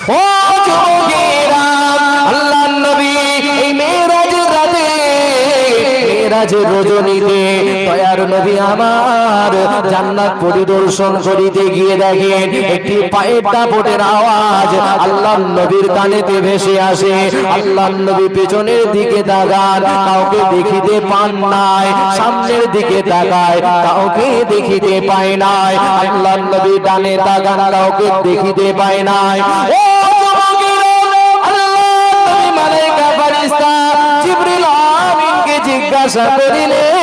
ও যুবকেরা আল্লাহর নবী, এই মেরাজের রাতে মেরাজের রজনীতে, দয়ার নবী আমার জান্নাত পরিদর্শন করিতে গিয়ে দেখেন, একটি পায়ের দাপটের আওয়াজ আল্লাহর নবীর কানেতে ভেসে আসে। আল্লাহর নবী পেছনের দিকে তাকান, কাউকে দেখিতে পান নাই, সামনের দিকে তাকায়, কাউকে দেখিতে পায় নাই। আল্লাহর নবী ডানে তাকান, কাউকে দেখিতে পায় নাই। ও জিজ্ঞাসা করিলেন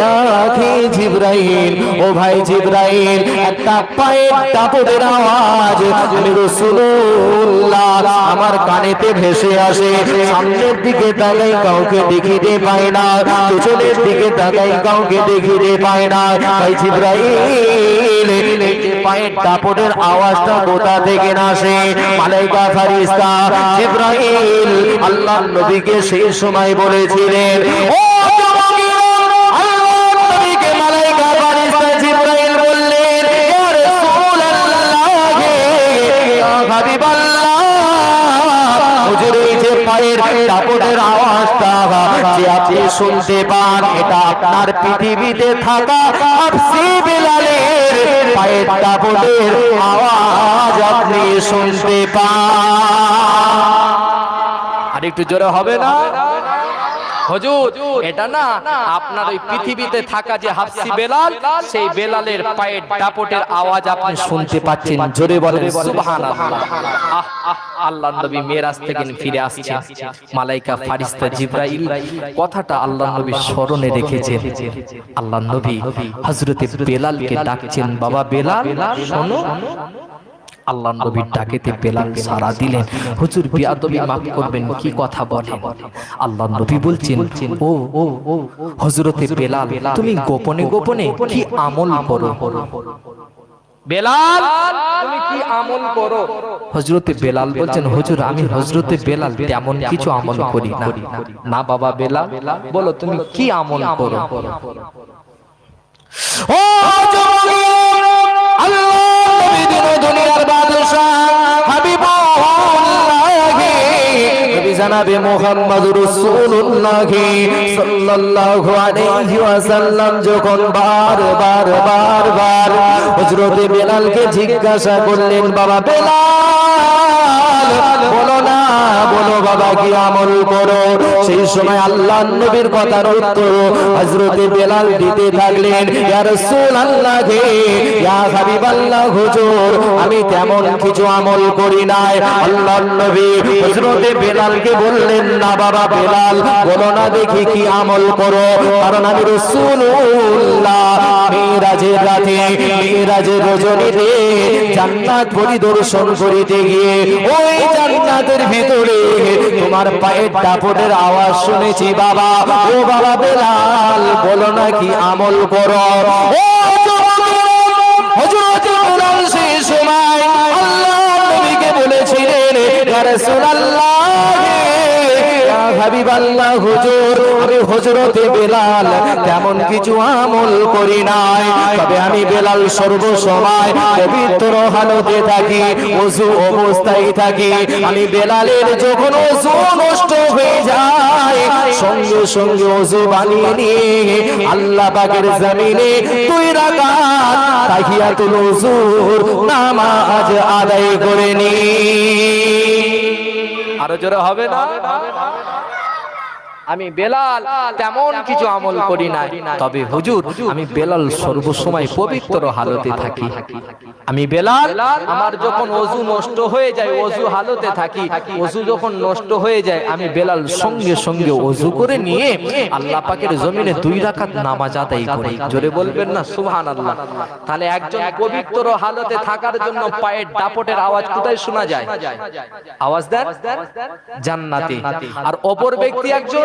রাখি জিব্রাইল। ও ভাই জিব্রাইল, একটা পায়ের দাপটের আওয়াজ। আমি রাসূলুল্লাহ, আমার কানেতে ভেসে আসে। সামনের দিকে তাকাই, কাউকে দেখিতে পাই না। পেছনের দিকে তাকাই, কাউকে দেখিতে পাই না। ভাই জিব্রাইল পায়ের দাপটের আওয়াজটা কোথা থেকে আসে। মালাইকা ফারিস্তা, জিব্রাইল, আল্লাহর নবীকে সেই সময় বলেছিলেন, ও দাপটের আওয়াজটা যে আপনি শুনতে পান, এটা আপনার পৃথিবীতে থাকা আওয়াজ আপনি শুনতে পান। আর একটু জোরে হবে না? হুজুর এটা না আপনার ওই পৃথিবীতে থাকা যে হাফসি বেলাল সেই বেলালের পায়ের দাপটের আওয়াজ আপনি শুনতে পাচ্ছেন জোরে বলেন সুবহানাল্লাহ। আহ আহ আল্লাহ নবী মেরাজ থেকে ফিরে আসছেন মালাইকা ফারিস্তা জিব্রাইল কথাটা আল্লাহ নবী স্মরণে রেখেছেন। আল্লাহ নবী হযরতে বেলালকে ডাকছেন বাবা বেলাল শোনো। আল্লাহ নবীর ডাকেতে বেলাল সারা দিলেন হুজুর বিয়াদবি মাফ করবেন কি কথা বলেন আল্লাহ নবী বলছেন ও ও ও হযরতে বেলাল তুমি গোপনে গোপনে কি আমল করো বেলাল তুমি কি আমল করো হযরতে বেলাল বলছেন হুজুর আমি হযরতে বেলাল তেমন কিছু আমল করি না না বাবা বেলাল বলো তুমি কি আমল করো ও জানাবে মোহাম্মদ রাসূলুল্লাহ সাল্লাল্লাহু আলাইহি ওয়াসাল্লাম যখন বারবার বারবার হযরত বেলালকে জিজ্ঞাসা করলেন, বাবা বেলাল, বলো না বলো বাবা কি আমল করো? সেই সময় আল্লাহ নবীর কথার উত্তর হযরত বেলাল দিতে থাকলেন আমি তেমন কিছু আমল করি নাই। আল্লাহ নবী হযরত বেলালকে বললেন, না বাবা বেলাল, বলো না দেখি কি আমল করো। কারণ আমি রাসূলুল্লাহ, মিরাজের রাতে, মিরাজের রজনীতে জান্নাত পরিদর্শন করিতে গিয়ে ওই জান্নাতের ভিতরে তোমার পায়ের ডাপটের আওয়াজ শুনেছি বাবা। ও বাবা বেলাল, বলো না কি আমল করো? সময় আল্লাহ নবীকে বলেছিলেন রাসূলুল্লাহ ইয়া হাবিবাল্লাহ হুজুর, আমি হযরতে বেলাল, তেমন কিছু আমল করি নাই। তবে আমি বেলাল সর্বসময় পবিত্র হালতে থাকি ওযু অবস্থায় থাকি। আমি বেলালের যখন ওযু নষ্ট হয়ে যায়, সঙ্গে সঙ্গে ওযু বানিয়ে নিয়ে আল্লাহ পাকের জমিনে দুই রাকাত তাহিয়াতুল ওযুর নামাজ আদায় করে নি আরও জোরে হবে না? আমি বেলাল তেমন কিছু আমল করি না তবে হুজুর, আমি বেলাল সর্বসময় পবিত্র হালতে থাকি। আমি বেলাল, আমার যখন অজু নষ্ট হয়ে যায়, অজু হালতে থাকি। অজু যখন নষ্ট হয়ে যায়, আমি বেলাল সঙ্গে সঙ্গে অজু করে নিয়ে আল্লাহ পাকের জমিনে দুই রাকাত নামাজ আদায় করি। জোরে বলবেন না? সুবহান আল্লাহ তাহলে একজন পবিত্র হালতে থাকার জন্য পায়ের দাপটের আওয়াজ কোথায় শোনা যায়? আওয়াজ দেন? জান্নাতে। আর অপর ব্যক্তি একজন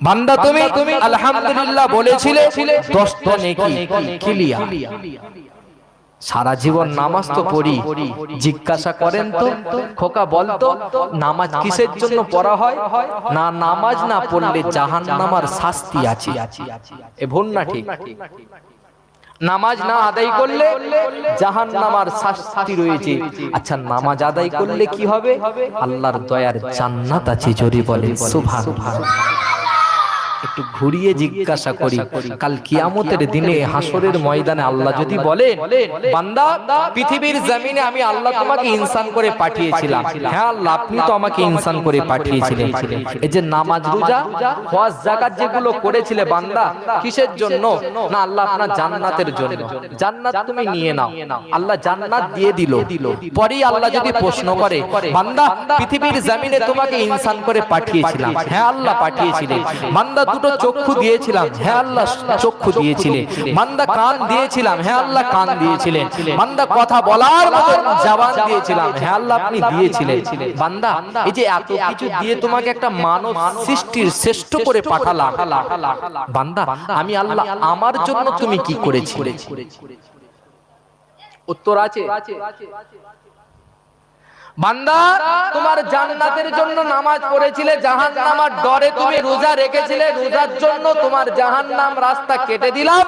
বান্দা তুমি তুমি আলহামদুলিল্লাহ বলেছিলে দশটা নেকি ক্লিয়ার সারা জীবন নামাজ তো পড়ি জিজ্ঞাসা করেন তো খোকা বলতো নামাজ কিসের জন্য পড়া হয়? না নামাজ না পড়লে জাহান নামার শাস্তি আছে। এ ভুল না ঠিক? নামাজ না আদায় করলে জাহান নামার শাস্তি রয়েছে। আচ্ছা নামাজ আদায় করলে কি হবে? আল্লাহর দয়ার জান্নাত আছে জোরে বলে একটু ঘুরিয়ে জিজ্ঞাসা করি। কাল কিয়ামতের দিনে হাসরের ময়দানে আল্লাহ যদি বলেন, বান্দা, পৃথিবীর জমিনে আমি আল্লাহ তোমাকে ইনসান করে পাঠিয়েছিলাম। হ্যাঁ আল্লাহ, আপনি তো আমাকে ইনসান করে পাঠিয়েছিলেন। এই যে নামাজ রোজা, হজ জাকাত যেগুলো করেছিলে বান্দা, কিসের জন্য? না, আল্লাহ আপনার জান্নাতের জন্য। জান্নাত তুমি নিয়ে নাও। আল্লাহ জান্নাত দিয়ে দিল। পরেই আল্লাহ যদি প্রশ্ন করে, বান্দা, পৃথিবীর জমিনে তোমাকে ইনসান করে পাঠিয়েছিলাম। হ্যাঁ আল্লাহ পাঠিয়েছিলেন। বান্দা দুটো চক্ষু দিয়েছিলাম। হ্যাঁ আল্লাহ, চক্ষু দিয়েছিলেন বান্দা কান দিয়েছিলাম। হ্যাঁ আল্লাহ, কান দিয়েছিলেন বান্দা কথা বলার মতো জবান দিয়েছিলাম। হ্যাঁ আল্লাহ, আপনি দিয়েছিলেন। বান্দা, এই যে এত কিছু দিয়ে তোমাকে একটা মানব সৃষ্টির শ্রেষ্ঠ করে পাঠালাম। বান্দা, আমি আল্লাহ, আমার জন্য তুমি কি করেছি উত্তর আছে? বান্দা, তোমার জান্নাতের জন্য নামাজ পড়েছিলে জাহান নামার ডরে তুমি রোজা রেখেছিলে, রোজার জন্য তোমার জাহান নাম রাস্তা কেটে দিলাম,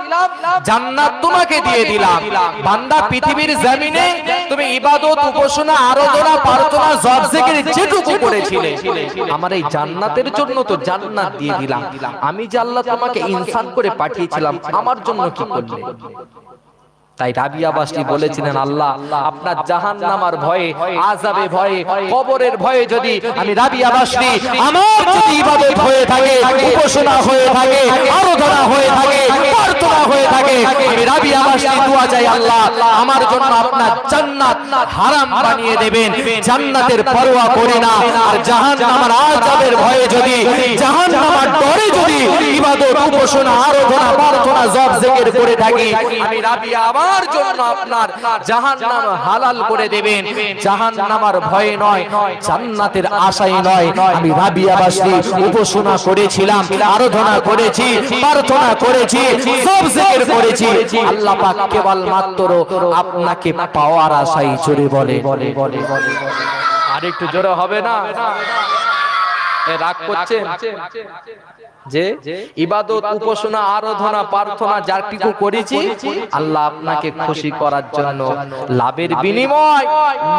জান্নাত তোমাকে দিয়ে দিলাম। বান্দা, পৃথিবীর জমিনে তুমি ইবাদত, উপাসনা, আরাধনা, প্রার্থনা জব জিকির যেটুকু করেছিলে, আমার এই জান্নাতের জন্য তো জান্নাত দিয়ে দিলাম। আমি যে আল্লাহ তোমাকে ইনসান করে পাঠিয়েছিলাম, আমার জন্য কি করলে? তাই রাবিয়াবাসী বলেছিলেন আল্লাহ আপনার জাহান নামার ভয়ে আজাবে ভয়ে কবরের ভয়ে যদি আমি রাবিয়াবাসী আমার যদি ইবাদত হয়ে থাকে উপাসনা হয়ে থাকে আরাধনা হয়ে থাকে প্রার্থনা হয়ে থাকে আমার জন্য আপনার জান্নাত হারাম বানিয়ে দেবেন। জান্নাতের পরোয়া করি না। আর ভয়ে যদি ডরে যদি ইবাদত, উপাসনা, আরাধনা, প্রার্থনা জব জিকির করে থাকি, আমি আমার জন্য আপনার জাহান্নাম হালাল করে দেবেন। ভয় নয়, জান্নাতের আশাই নয়। আমি উপাসনা করেছিলাম, আরাধনা করেছি, প্রার্থনা করেছি সব জিকির করেছি। আল্লাহ পাক কেবল মাত্র আপনাকে পাওয়ার আশাই চুরি বলে। আর একটু জোরে হবে না? রাগ করছেন? যে ইবাদত উপাসনা আরাধনা প্রার্থনা যারটুকু করেছি আল্লাহ আপনাকে খুশি করার জন্য লাভের বিনিময়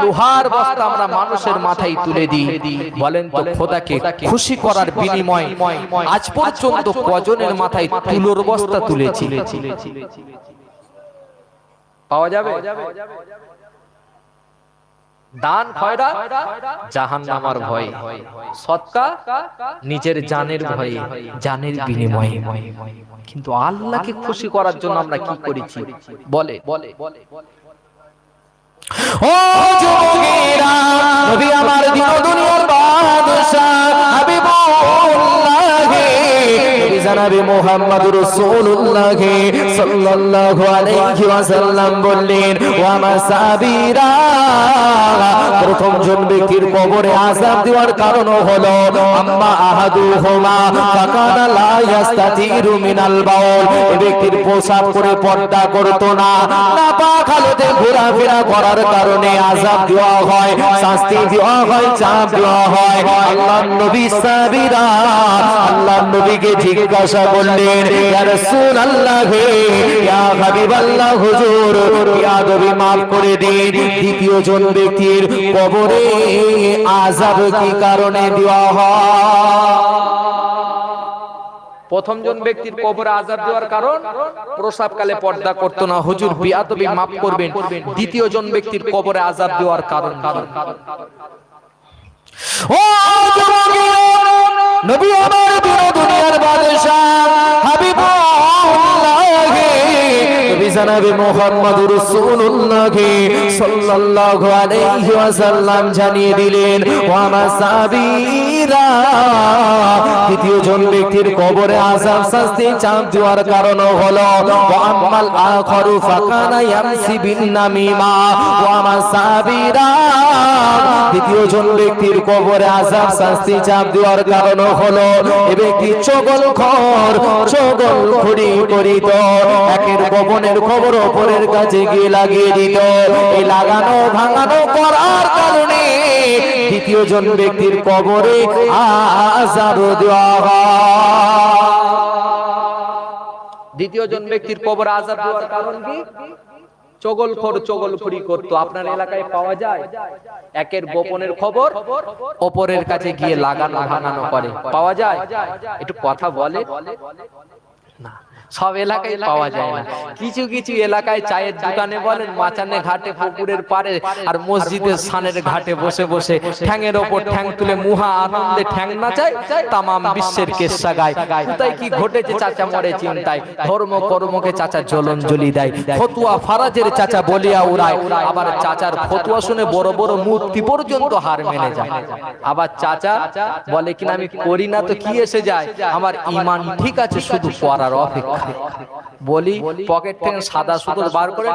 লোহার বস্তা আমরা মানুষের মাথায় তুলে দিই। বলেন তো খোদাকে খুশি করার বিনিময়। আজ পর্যন্ত কজনের মাথায় তুলোর বস্তা তুলেছি। পাওয়া যাবে। দান খয়রা জাহান নামার ভয়। সৎকা নিজের জানের ভয়ে জানের বিনিময়ে। কিন্তু আল্লাহকে খুশি করার জন্য আমরা কি করেছি? বলে। বলে ও যুবকেরা নবী আমার দিন দুনিয়ার বাদশাহ হাবিবুল্লাহ। জানাবে মুহাম্মদ রাসূলুল্লাহ সাল্লাল্লাহু আলাইহি ওয়াসাল্লাম বললেন ওয়া মাসাবিরা প্রথম জন ব্যক্তির কবরে আযাব দেওয়ার কারণ হলো, আম্মা লা মিনাল বাউল। এই ব্যক্তির পোশাক পর্দা করতো না। ঘোরাফেরা করার কারণে আযাব দেওয়া হয়, শাস্তি দেওয়া হয়, চাপ দেওয়া হয়। আল্লাহ নবী সাবিরা আল্লাহ নবীকে জিজ্ঞাসা ইয়া রাসূলুল্লাহ হে ইয়া হাবিবাল্লাহ হুজুর ইয়া নবী maaf করে দিন। দ্বিতীয় জন ব্যক্তির কবরে আযাব কি কারণে দেওয়া হয়? প্রথম জন ব্যক্তির কবরে আজাব দেওয়ার কারণ প্রসাবকালে পর্দা করতো না। হুজুর বিয়াতবি মাফ করবেন। দ্বিতীয় জন ব্যক্তির কবরে আজাব দেওয়ার কারণ ও যুবকেরা, নবী আমার দিন দুনিয়ার বাদশাহ, হাবিবুল্লাহ। নবী জানাবে মোহাম্মদ রাসূলুল্লাহকে সাল্লাল্লাহু আলাইহি ওয়াসাল্লাম জানিয়ে দিলেন, ও আমার সাহাবীরা দ্বিতীয় জন ব্যক্তির কবরে আযাব শাস্তি চাপ দেওয়ার কারণ হলো, ও আম্মাল আখরু ফাকানা ইয়ামসি বিন নামিমা ও আমার দ্বিতীয় জন ব্যক্তির কবরে আযাব শাস্তি, চাপ দেওয়ার কারণ হলো এ ব্যক্তি চগল খর চগল খড়ি করিত। একের গোপনের খবর অপরের কাছে গিয়ে লাগিয়ে দিত। এই লাগানো, ভাঙানো করার কারণে দ্বিতীয় জন ব্যক্তির কবরে আজাব দেওয়া হয়। দ্বিতীয় জন ব্যক্তির কবর আজাব দেওয়ার কারণ কি? চগল খর চগল খড়ি করতো। আপনার এলাকায় পাওয়া যায়? একের গোপনের খবর অপরের কাছে গিয়ে লাগানো হানানো করে। পাওয়া যায়? একটু কথা বলে। সব এলাকায় পাওয়া যায় না। কিছু কিছু এলাকায় চায়ের দোকানে বলেন মাচানে ঘাটে পুকুরের পারে আর মসজিদের সানের ঘাটে বসে বসে ঠ্যাংয়ের ওপর ঠ্যাং তুলে মুহা আনন্দে ঠ্যাং নাচায় তামাম বিশ্বের কেসা গায়। কোথায় কি ঘটেছে চাচা মরে চিন্তায় ধর্ম কর্মকে চাচা জ্বলন জ্বলি দেয়। ফতুয়া ফারাজের চাচা বলিয়া উড়ায় আবার চাচার ফতুয়া শুনে বড় বড় মূর্তি পর্যন্ত হার মেনে যায়। আবার চাচা বলে কিনা আমি করি না তো কি এসে যায়? আমার ইমান ঠিক আছে শুধু করার অপেক্ষা। বলি পকেট থেকে সাদা সুতো বার করে।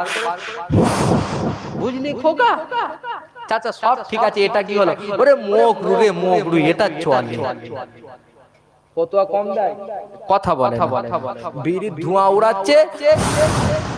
বুঝলি খোকা? চাচা সব ঠিক আছে এটা কি হলো? ওরে মুখ রুগে মুখ রুই এটা চলে কতয়া কম দেয়? কথা বলে বিড়ির ধোঁয়া উড়াচ্ছে।